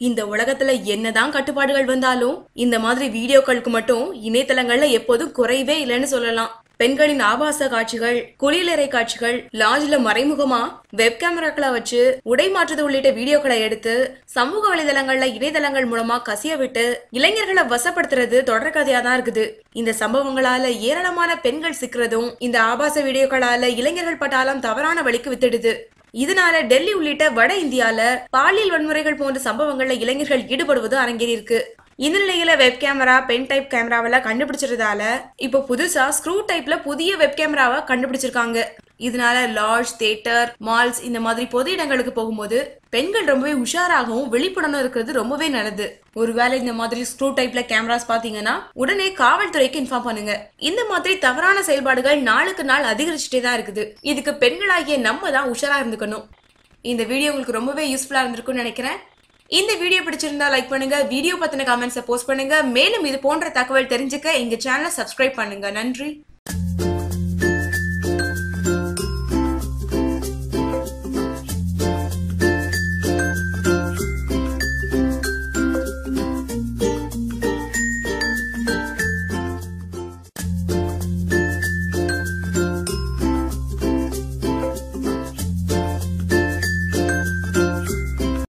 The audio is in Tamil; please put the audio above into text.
இந்த உலகத்துல என்னதான் கட்டுப்பாடுகள் வந்தாலும் இந்த மாதிரி வீடியோக்களுக்கு மட்டும் இணையதளங்கள்ல எப்போதும் குறைவே இல்லைன்னு சொல்லலாம். பெண்களின் ஆபாச காட்சிகள் குளியலறை காட்சிகள் லாட்ஜ்ல மறைமுகமா வெப் கேமராக்களை வச்சு உடை மாற்றுது உள்ளிட்ட வீடியோக்களை எடுத்து சமூக வலைதளங்கள்ல இணையதளங்கள் மூலமா கசிய விட்டு இளைஞர்களை வசப்படுத்துறது தொடர் கதையா தான் இருக்குது. இந்த சம்பவங்களால ஏராளமான பெண்கள் சிக்கிறதும் இந்த ஆபாச வீடியோக்களால இளைஞர்கள் பட்டாலும் தவறான வழிக்கு வித்துடுது. இதனால டெல்லி உள்ளிட்ட வட இந்தியால பாலியல் வன்முறைகள் போன்ற சம்பவங்கள்ல இளைஞர்கள் ஈடுபடுவது அரங்கேறி இருக்கு. இந்த நிலையில வெப் கேமரா பென் டைப் கேமராவெல்லாம் கண்டுபிடிச்சிருந்தால இப்போ புதுசா ஸ்க்ரூ டைப்ல புதிய வெப் கேமராவை கண்டுபிடிச்சிருக்காங்க. இதனால லாட்ஜ் தியேட்டர் மால்ஸ் இந்த மாதிரி பொது இடங்களுக்கு போகும்போது பெண்கள் ரொம்பவே உஷாராகவும் விழிப்புணர்வு இருக்கிறது ரொம்பவே நல்லது. ஒருவேளை இந்த மாதிரி ஸ்க்ரூ டைப்ல கேமராஸ் பாத்தீங்கன்னா உடனே காவல்துறைக்கு இன்ஃபார்ம் பண்ணுங்க. இந்த மாதிரி தவறான செயல்பாடுகள் நாளுக்கு நாள் அதிகரிச்சுட்டே தான் இருக்குது. இதுக்கு பெண்களாகிய நம்ம தான் உஷாரா இருந்துக்கணும். இந்த வீடியோ உங்களுக்கு ரொம்பவே யூஸ்ஃபுல்லா இருந்திருக்கும்னு நினைக்கிறேன். இந்த வீடியோ பிடிச்சிருந்தா லைக் பண்ணுங்க. வீடியோ பத்தின கமெண்ட்ஸை போஸ்ட் பண்ணுங்க. மேலும் இது போன்ற தகவல் தெரிஞ்சுக்க எங்க சேனலை சப்ஸ்கிரைப் பண்ணுங்க. நன்றி.